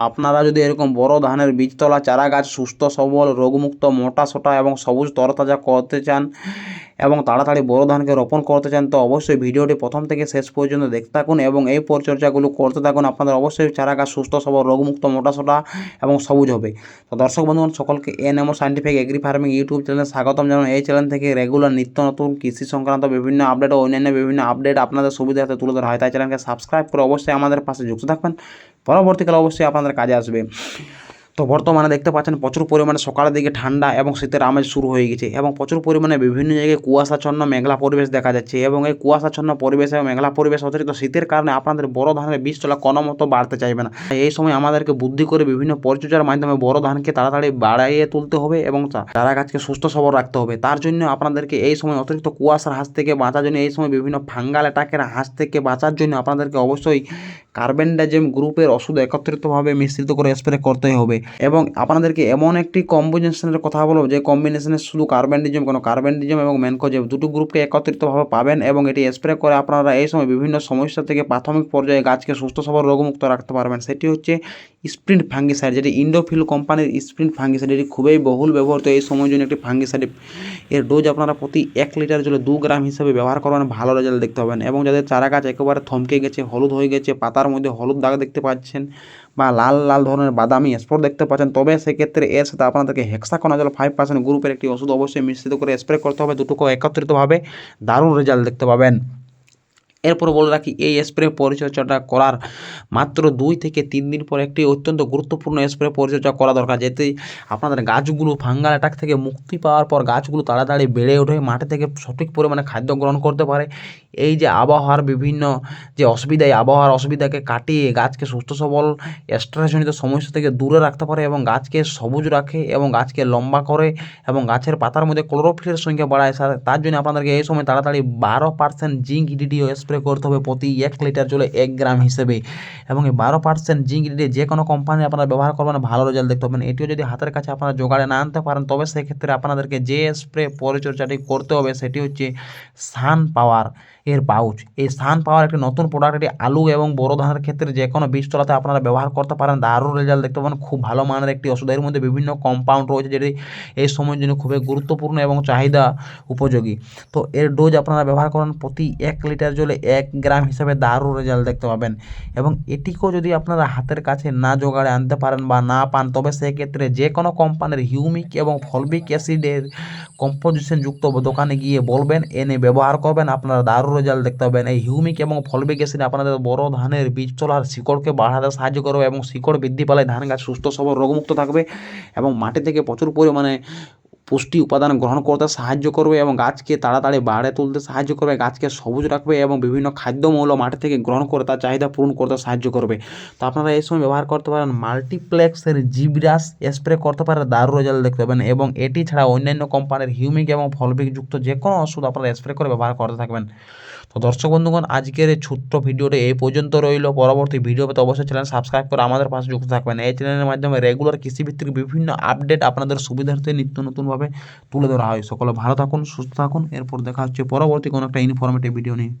আপনারা যদি এরকম বড় ধানের বীজতলা চারা গাছ সুস্থ, সবল, রোগমুক্ত, মোটা সোটা এবং সবুজ, তরতাজা করতে চান এবং তাড়াতাড়ি বড় ধানকে রোপণ করতে চান, তো অবশ্যই ভিডিওটি প্রথম থেকে শেষ পর্যন্ত দেখতে থাকুন এবং এই পরিচর্যাগুলো করতে থাকুন। আপনাদের অবশ্যই চারা গাছ সুস্থ, সবল, রোগমুক্ত, মোটা, সোটা এবং সবুজ হবে। তো দর্শক বন্ধুগণ, সকলকে N MO scientific agri farming YouTube চ্যানেলে স্বাগতম জানান এই চ্যানেল থেকে রেগুলার নিত্য নতুন কৃষি সংক্রান্ত বিভিন্ন আপডেট ও অন্যান্য বিভিন্ন আপডেট আপনাদের সুবিধার্থে তুলে ধরা হয়। তাই চ্যানেলকে সাবস্ক্রাইব করে অবশ্যই আমাদের পাশে যুক্ত থাকবেন। পরবর্তীকালে অবশ্যই আপনাদের কাজে আসবে। তো বর্তমানে দেখতে পাচ্ছেন প্রচুর পরিমাণে সকালের দিকে ঠান্ডা এবং শীতের আমেজ শুরু হয়ে গেছে এবং প্রচুর পরিমাণে বিভিন্ন জায়গায় কুয়াশাচ্ছন্ন মেঘলা পরিবেশ দেখা যাচ্ছে এবং এই কুয়াশাচ্ছন্ন পরিবেশ এবং মেঘলা পরিবেশ অতিরিক্ত শীতের কারণে আপনাদের বড় ধানের বীজ চলা কোনো মতো বাড়তে চাইবে না। এই সময় আমাদেরকে বুদ্ধি করে বিভিন্ন পরিচর্যার মাধ্যমে বড় ধানকে তাড়াতাড়ি বাড়াইয়ে তুলতে হবে এবং চারা গাছকে সুস্থ সবল রাখতে হবে। তার জন্য আপনাদেরকে এই সময় অতিরিক্ত কুয়াশার হাত থেকে বাঁচার জন্য, এই সময় বিভিন্ন ফাঙ্গাল অ্যাটাকের হাত থেকে বাঁচার জন্য আপনাদেরকে অবশ্যই কার্বেন্ডাজেম গ্রুপের ওষুধ একত্রিতভাবে মিশ্রিত করে স্প্রে করতে হবে। এবং আপনাদেরকে এমন একটি কম্বিনেশনের কথা বলব, যে কম্বিনেশনে শুধু কার্বেন্ডিজম কোনো কার্বেন্ডিজম এবং ম্যানকোজেব দুটো গ্রুপকে একত্রিতভাবে পাবেন এবং এটি স্প্রে করে আপনারা এই সময় বিভিন্ন সমস্যা থেকে প্রাথমিক পর্যায়ে গাছকে সুস্থ, সবল, রোগমুক্ত রাখতে পারবেন। সেটি হচ্ছে স্প্রিন্ট ফাঙ্গিসাইড, যেটি ইন্ডোফিল কোম্পানির স্প্রিন্ট ফাঙ্গিসাইড। এটি খুবই বহুল ব্যবহৃত। এই সময়ের জন্য একটি ফাঙ্গিসাইড, এর ডোজ আপনারা প্রতি এক লিটার জলে দু গ্রাম হিসেবে ব্যবহার করবেন। ভালো রেজাল্ট দেখতে পাবেন এবং যাদের চারা গাছ একেবারে থমকে গেছে, হলুদ হয়ে গেছে, পাতার মধ্যে হলুদ দাগ দেখতে পাচ্ছেন বা লাল লাল ধরনের বাদামি স্পট দেখতে পাচ্ছেন। তবে সেক্ষেত্রে এর সাথে আপনাদেরকে হেক্সাকোনাজল ফাইভ পার্সেন্ট গ্রুপের একটি ওষুধ অবশ্যই মিশ্রিত করে স্প্রে করতে হবে। দুটোকে একত্রিতভাবে দারুণ রেজাল্ট দেখতে পাবেন। এরপর বলে রাখি, এই স্প্রে পরিচর্যাটা করার মাত্র দুই থেকে তিন দিন পর একটি অত্যন্ত গুরুত্বপূর্ণ স্প্রে পরিচর্যা করা দরকার, যাতে আপনাদের গাছগুলো ফাঙ্গাল অ্যাটাক থেকে মুক্তি পাওয়ার পর গাছগুলো তাড়াতাড়ি বেড়ে ওঠে মাঠে থেকে সঠিক পরিমাণে খাদ্য গ্রহণ করতে পারে। এই যে আবহাওয়ার বিভিন্ন যে অসুবিধা এই আবহাওয়ার অসুবিধাকে কাটিয়ে গাছকে সুস্থ, সবল, স্ট্রেসজনিত সমস্যা থেকে দূরে রাখতে পারে এবং গাছকে সবুজ রাখে এবং গাছকে লম্বা করে এবং গাছের পাতার মধ্যে ক্লোরোফিলের সংখ্যা বাড়ায়। তার জন্য আপনাদেরকে এই সময় তাড়াতাড়ি বারো পার্সেন্ট জিঙ্ক ডিডিও স্প্রে করতে হবে প্রতি এক লিটার জলে এক গ্রাম হিসেবে। এবং এই বারো পার্সেন্ট জিঙ্ক দিয়ে যে কোনো কোম্পানি আপনারা ব্যবহার করবেন, ভালো রেজাল্ট দেখতে পাবেন। এটিও যদি হাতের কাছে আপনারা জোগাড়ে না আনতে পারেন, তবে সেক্ষেত্রে আপনাদেরকে যে স্প্রে পরিচর্যাটি করতে হবে, সেটি হচ্ছে সান পাওয়ার এর পাউচ এই সান পাওয়ার একটি নতুন প্রোডাক্ট এটি আলু এবং বড় ধানের ক্ষেত্রে যে কোনো বীজতলাতে আপনারা ব্যবহার করতে পারেন। দারুণ রেজাল্ট দেখতে পাবেন। খুব ভালো মানের একটি ওষুধ। এর মধ্যে বিভিন্ন কম্পাউন্ড রয়েছে যেটি এই সময়ের জন্য খুবই গুরুত্বপূর্ণ এবং চাহিদা উপযোগী। তো এর ডোজ আপনারা ব্যবহার করেন প্রতি এক লিটার জলে এক গ্রাম হিসাবে দারুণ রেজাল্ট দেখতে পাবেন। এবং এটিকেও যদি আপনারা হাতের কাছে না জোগাড়ে আনতে পারেন বা না পান, তবে সেক্ষেত্রে যে কোনো কোম্পানির হিউমিক এবং ফলবিক অ্যাসিডের কম্পোজিশন যুক্ত দোকানে গিয়ে বলবেন, এনে ব্যবহার করবেন। আপনারা দারুণ রেজাল্ট দেখতে পাবেন। এই হিউমিক এবং ফলবিক অ্যাসিড আপনাদের বড় ধানের বীজ তোলার শিকড়কে বাড়াতে সাহায্য করবে এবং শিকড় বৃদ্ধি পালে ধান গাছ সুস্থ সবল রোগমুক্ত থাকবে এবং মাটি থেকে প্রচুর পরিমাণে পুষ্টি উপাদান গ্রহণ করতে সাহায্য করবে এবং গাছকে তাড়াতাড়ি বাড়ে তুলতে সাহায্য করবে, গাছকে সবুজ রাখবে এবং বিভিন্ন খাদ্যমৌল মাটি থেকে গ্রহণ করে তার চাহিদা পূরণ করতে সাহায্য করবে। তো আপনারা এই সময় ব্যবহার করতে পারেন মাল্টিপ্লেক্সের জিব্রাস স্প্রে করতে পারেন দারু রেজাল্ট দেখতে পাবেন এবং এটি ছাড়া অন্যান্য কোম্পানির হিউমিক এবং ফলবিকযুক্ত যে কোনো ওষুধ আপনারা স্প্রে করে ব্যবহার করতে থাকবেন। তো দর্শক বন্ধুগণ, আজকের এই ছোট্ট ভিডিওটি এই পর্যন্ত রইল। পরবর্তী ভিডিও পেতে অবশ্যই চ্যানেল সাবস্ক্রাইব করে আমাদের পাশে যুক্ত থাকবেন। এই চ্যানেলের মাধ্যমে রেগুলার কৃষিভিত্তিক বিভিন্ন আপডেট আপনাদের সুবিধার্থে নিত্য নতুনভাবে তুলে ধরা হয়। সকলে ভালো থাকুন, সুস্থ থাকুন। এরপর দেখা হচ্ছে পরবর্তী কোনো একটা ইনফরমেটিভ ভিডিও নিয়ে।